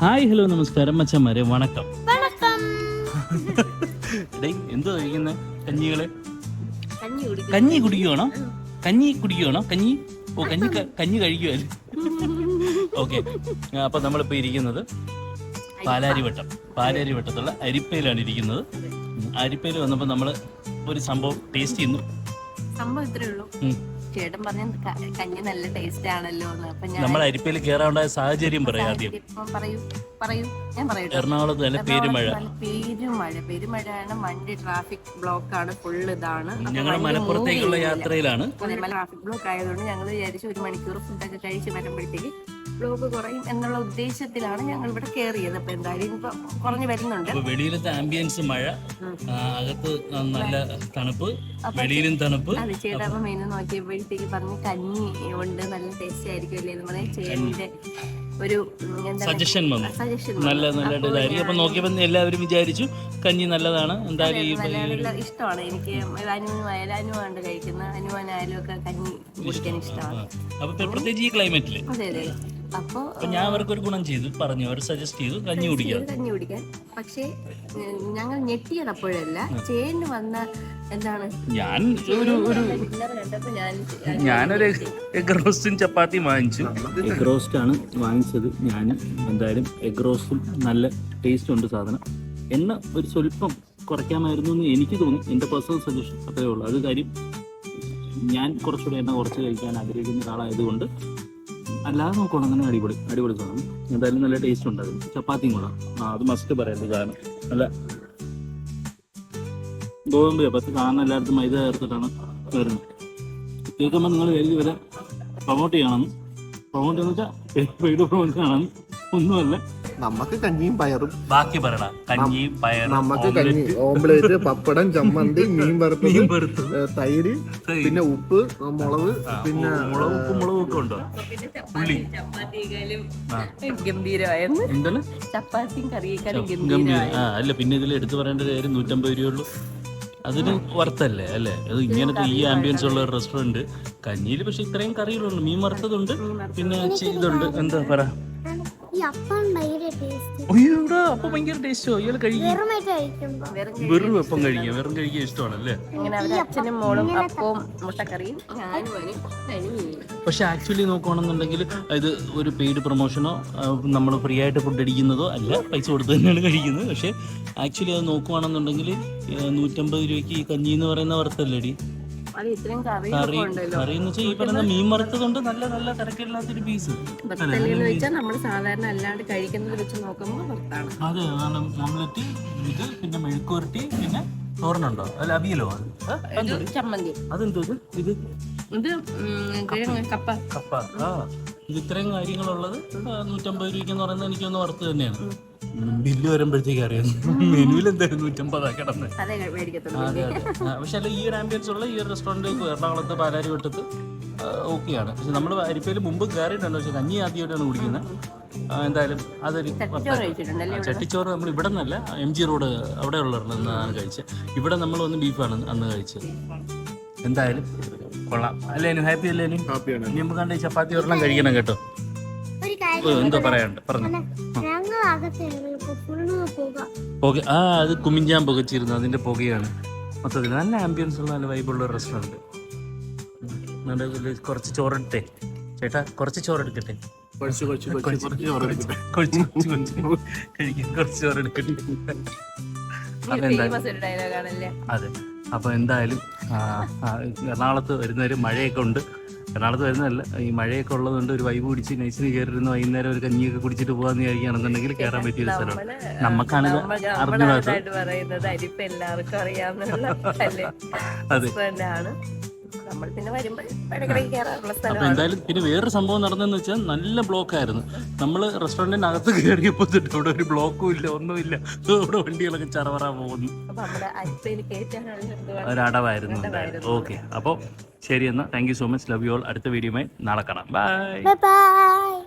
Hi hello നമസ്കാരം മച്ചന്മാരെ വണക്കം. എന്തോ കഴിക്കുന്നത് കഞ്ഞികളെ? കഞ്ഞി കുടിക്കും. കഞ്ഞി കുടിക്കുവാണോ? കഞ്ഞി കുടിക്കുവാണോ? കഞ്ഞി? ഓ കഞ്ഞി കഞ്ഞി കഴിക്കുവല്ലേ ഓക്കെ. അപ്പൊ നമ്മളിപ്പോ ഇരിക്കുന്നത് പാലാരിവട്ടം. പാലാരിവട്ടത്തുള്ള അരിപ്പയിലാണ് ഇരിക്കുന്നത്. അരിപ്പയിൽ വന്നപ്പോൾ നമ്മൾ ഒരു സംഭവം ടേസ്റ്റ് ചെയ്യുന്നു. സംഭവം ഇത്രേ ഉള്ളൂ. ചേട്ടൻ പറഞ്ഞ കഞ്ഞി നല്ല ടേസ്റ്റ് ആണല്ലോ എന്ന്. അപ്പൊ ഞാൻ നമ്മൾ അരിപ്പയിൽ കേറാനുണ്ടായ സാഹചര്യം പറയാം ആദ്യം. ഇപ്പം പറയൂ പറയൂ ഞാൻ പറയട്ടെ. എറണാകുളത്ത് നല്ല പേരുമഴ. പെരുമഴ. ആണ് വണ്ടി ട്രാഫിക് ബ്ലോക്ക് ആണ് ഫുൾ ഇതാണ്. അപ്പൊ ഞങ്ങൾ വണ്ടി മലപ്പുറത്തേക്കുള്ള യാത്രയിലാണ്. അതേപോലെ ട്രാഫിക് ബ്ലോക്ക് ആയതുകൊണ്ട് ഞങ്ങൾ വിചാരിച്ചു ഒരു മണിക്കൂർ ഫുഡൊക്കെ കഴിച്ച് വരുമ്പോഴത്തേക്ക് ബ്ലോക്ക് കുറയും എന്നുള്ള ഉദ്ദേശത്തിലാണ് ഞങ്ങൾ ഇവിടെ കയറിയത് അപ്പൊ എന്തായാലും ഇപ്പൊ കുറഞ്ഞു വരുന്നുണ്ട്. വെളിയിലത്തെ ആംബിയൻസ് മഴ. അകത്ത് നല്ല തണുപ്പ് വെളിയിലും തണുപ്പ്. അത് ചേട്ടാ അപ്പൊ മെനു നോക്കിയപ്പോഴത്തേക്ക് പറഞ്ഞു കഞ്ഞി ഉണ്ട് നല്ല ടേസ്റ്റ് ആയിരിക്കും അല്ലേ? എന്ന് പറഞ്ഞാൽ ചേട്ടന്റെ ഒരു സജഷൻ വന്നു. നല്ല നല്ല ഇതായിരിക്കും. അപ്പൊ നോക്കിയപ്പോ എല്ലാവരും വിചാരിച്ചു കഞ്ഞി നല്ലതാണ്. എന്തായാലും ഇഷ്ടമാണ്. എനിക്ക് അനുവാണ്ട് കഴിക്കുന്ന അനുവാനായാലും ഒക്കെ കഞ്ഞി കുടിക്കാൻ ഇഷ്ടമാണ്. അപ്പൊ പ്രത്യേകിച്ച് ഈ ക്ലൈമറ്റിൽ അതെ അതെ. അപ്പൊ ഞാൻ അവർക്ക് ഒരു ഗുണം ചെയ്തു പറഞ്ഞു. അവർ സജസ്റ്റ് ചെയ്തു കഞ്ഞി കുടിക്കാൻ കഞ്ഞി കുടിക്കാൻ. പക്ഷേ ഞങ്ങൾ ഞെട്ടിയത് അപ്പോഴല്ല. ചേന് വന്ന എന്താണ്? ഞാൻ ഒരു ഒരു ഞാനൊരു എഗ് റോസ്റ്റും ചപ്പാത്തി വാങ്ങിച്ചു. എഗ് റോസ്റ്റ് ആണ് വാങ്ങിച്ചത്. ഞാൻ എന്തായാലും എഗ് റോസ്റ്റും നല്ല ടേസ്റ്റ് ഉണ്ട് സാധനം. എണ്ണ ഒരു സ്വല്പം കുറയ്ക്കാമായിരുന്നു എന്ന് എനിക്ക് തോന്നി. എന്റെ പേഴ്സണൽ സജഷൻ അത്രേ ഉള്ളൂ. അത് കാര്യം ഞാൻ കുറച്ചുകൂടെ എണ്ണ കുറച്ച് കഴിക്കാൻ ആഗ്രഹിക്കുന്ന ഒരാളായതുകൊണ്ട് അല്ലാതെ നോക്കണം അങ്ങനെ അടിപൊളി അടിപൊളി സാധനം. എന്തായാലും നല്ല ടേസ്റ്റ് ഉണ്ട് അത്. ചപ്പാത്തിയും കൂടെ. ആ അത് മസ്റ്റ് പറയേണ്ട സാധനം നല്ല ഗോതമ്പ് ചപ്പാത്തി സാധനം എല്ലായിടത്തും മൈദ ചേർത്തിട്ടാണ് വരുന്നത്. കേൾക്കുമ്പോൾ നിങ്ങൾ കരുതി വരെ പ്രൊമോട്ട് ചെയ്യണം. പ്രൊമോട്ട് എന്ന് വെച്ചാൽ പ്രൊമോട്ട് ചെയ്യണം ഒന്നുമല്ല. നമുക്ക് കഞ്ഞിയും പയറും. ബാക്കി പറയണ. കഞ്ഞി പയർ നമുക്ക് കഞ്ഞി ഓംലേറ്റ്. പപ്പടം ചമ്മന്തി മീൻ വറുത്തത് മീൻ വറുത്തത്. തൈര് പിന്നെ ഉപ്പ് മുളക് പിന്നെ മുളക് ഉപ്പ് മുളക് ഒക്കെ ഉണ്ടോ? ഉള്ളി. ഗംഭീരമായിരുന്നു. എന്താണ്? ചപ്പാത്തിയും കറിയേക്കാളും ഗംഭീര ആ അല്ല പിന്നെ ഇതിൽ എടുത്തു പറയേണ്ട കാര്യം നൂറ്റമ്പത് രൂപയുള്ളൂ അതിന് വർത്തല്ലേ അല്ലേ? അത് ഇങ്ങനത്തെ ഈ ആംബിയൻസ് ഉള്ള ഒരു റെസ്റ്റോറന്റ് കഞ്ഞിയിൽ പക്ഷെ ഇത്രയും കറികളുണ്ട്. മീൻ വറുത്തതുണ്ട് പിന്നെ ഇതുണ്ട്. എന്താ പറ? അപ്പം ഭയങ്കര ടേസ്റ്റ്. അയ്യോടാ അപ്പം ഭയങ്കര ടേസ്റ്റോ? ഇയാൾ കഴിക്കും. വെറുമായിട്ട് കഴിക്കുമ്പോ വെറും അപ്പം കഴിക്കാം. വെറും കഴിക്കാൻ ഇഷ്ടമാണല്ലേ? ഇങ്ങനെ അവരുടെ അച്ഛനും മോളും അപ്പവും മുട്ടക്കറിയും ഞാനും അവനും അതിന് പക്ഷെ ആക്ച്വലി നോക്കുകയാണെന്നുണ്ടെങ്കിൽ ഇത് ഒരു പെയ്ഡ് പ്രൊമോഷനോ നമ്മൾ ഫ്രീ ആയിട്ട് ഫുഡ് അടിക്കുന്നതോ അല്ല പൈസ കൊടുത്ത് തന്നെയാണ് കഴിക്കുന്നത്. പക്ഷെ ആക്ച്വലി അത് നോക്കുകയാണെന്നുണ്ടെങ്കിൽ നൂറ്റമ്പത് രൂപയ്ക്ക് ഈ കഞ്ഞി എന്ന് പറയുന്ന വറുത്തല്ലേടി അത് ഇത്രയും കറി കറിയൊക്കെ ഉണ്ടല്ലോ. കറി എന്ന് വെച്ചാൽ ഈ പറയുന്ന മീൻ വറുത്തതുകൊണ്ട് നല്ല നല്ല തിരക്കില്ലാത്തൊരു പീസ് ഭക്തല്ലെന്ന് വെച്ചാൽ നമ്മൾ സാധാരണ അല്ലാണ്ട് കഴിക്കുന്നത് വെച്ച് നോക്കുമ്പോൾ ഭർത്താണ് അതെ ഓംലറ്റ് ഇത് പിന്നെ മെഴുക്കുവരട്ടി പിന്നെ തോരനുണ്ടോ? അല്ല അവിയലോ അത്? ചമ്മന്തി. അതെന്തോ ഇത്? ഇത് ഇത് കപ്പ. കപ്പ. ആ ഇത് ഇത്രയും കാര്യങ്ങളുള്ളത് നൂറ്റമ്പത് രൂപയ്ക്ക് എന്ന് പറയുന്നത് എനിക്കൊന്ന് വറുത്ത് തന്നെയാണ്. ബില്ല് വരുമ്പോഴത്തേക്ക് അറിയാം. മെനുവിൽ എന്തായാലും നൂറ്റമ്പതാ കിടന്നത് അതേ പക്ഷെ അല്ല ഈ ഒരു ആംബിയൻസ് ഉള്ള ഈ ഒരു റെസ്റ്റോറന്റ് എറണാകുളത്ത് പാലാരി വെട്ടത്ത് ഓക്കെ ആണ് പക്ഷെ നമ്മൾ അരിപ്പയിൽ മുമ്പ് കയറിയിട്ടുണ്ട് പക്ഷെ കഞ്ഞി ആദ്യമായിട്ടാണ് കുടിക്കുന്നത്. എന്തായാലും അതൊരു ചട്ടിച്ചോറ് നമ്മൾ ഇവിടെ? നിന്നല്ല എം ജി റോഡ് അവിടെ ഉള്ളതാണ് കഴിച്ചത് ഇവിടെ നമ്മൾ വന്ന് ബീഫാണ് അന്ന് കഴിച്ചത്. എന്തായാലും കൊള്ളാം. അല്ലേനു ഹാപ്പി അല്ലേനു ഹാപ്പിയാണ് ഇനി നമുക്ക് കണ്ട ചപ്പാത്തി ഒരെണ്ണം കഴിക്കണം കേട്ടോ. എന്തോ പറയാനുണ്ട്. പറഞ്ഞു. പോകാം. ആ അത് കുമിഞ്ഞാൻ പുകച്ചിരുന്നു. അതിന്റെ പുകയാണ്. മൊത്തത്തിൽ നല്ല ആംബിയൻസ് ഉള്ള നല്ല വൈബുള്ള റെസ്റ്റോറന്റ് നല്ല കുറച്ച് ചോറെടുത്തെ. ചേട്ടാ കുറച്ച് ചോറെടുക്കട്ടെ. കുറച്ച് കുറച്ച് കുറച്ച് കുറച്ച് ചോറ് എടുക്കട്ടെ. കുറച്ച് കുറച്ച് കുറച്ച് കഴിക്കാൻ കുറച്ച് ചോറെടുക്കട്ടെ. അതെ. അപ്പോൾ എന്തായാലും എറണാകുളത്ത് വരുന്നവർ മഴയൊക്കെ ഉണ്ട്. എറണാകുളത്ത് വരുന്നതല്ല ഈ മഴയൊക്കെ ഉള്ളതുകൊണ്ട് ഒരു വൈബ് പിടിച്ച് നൈസിന് കയറിയിരുന്ന് വൈകുന്നേരം ഒരു കഞ്ഞിയൊക്കെ കുടിച്ചിട്ട് പോകാന്ന് വിചാരിക്കുകയാണെന്നുണ്ടെങ്കിൽ കയറാൻ പറ്റിയ ഒരു സ്ഥലമാണ് നമുക്കാണെങ്കിൽ നമുക്കാണിത് അറിയാവുന്ന അതെ. നമ്മൾ പിന്നെ വരുമ്പോൾ ഇടയ്ക്കിടയ്ക്ക് കയറാറുള്ള അപ്പൊ സ്ഥലമാണ്. എന്തായാലും പിന്നെ വേറൊരു സംഭവം നടന്നതെന്ന് വെച്ചാൽ നല്ല ബ്ലോക്ക് ആയിരുന്നു നമ്മൾ റെസ്റ്റോറന്റിന്റെ അകത്ത് കയറിയപ്പോ അവിടെ ഒരു ബ്ലോക്കും ഇല്ല ഒന്നുമില്ല. അവിടെ വണ്ടികളൊക്കെ ചറവറ പോകുന്നു. അപ്പൊ നമ്മുടെ അരിപ്പയിൽ കയറ്റാനുള്ള എന്തുവാണ് ഒരടവായിരുന്നു എന്തായാലും. ഓക്കെ. അപ്പോൾ ശരി എന്നാൽ thank you so much love you all അടുത്ത വീഡിയോയുമായി നാളെ കാണാം. Bye bye bye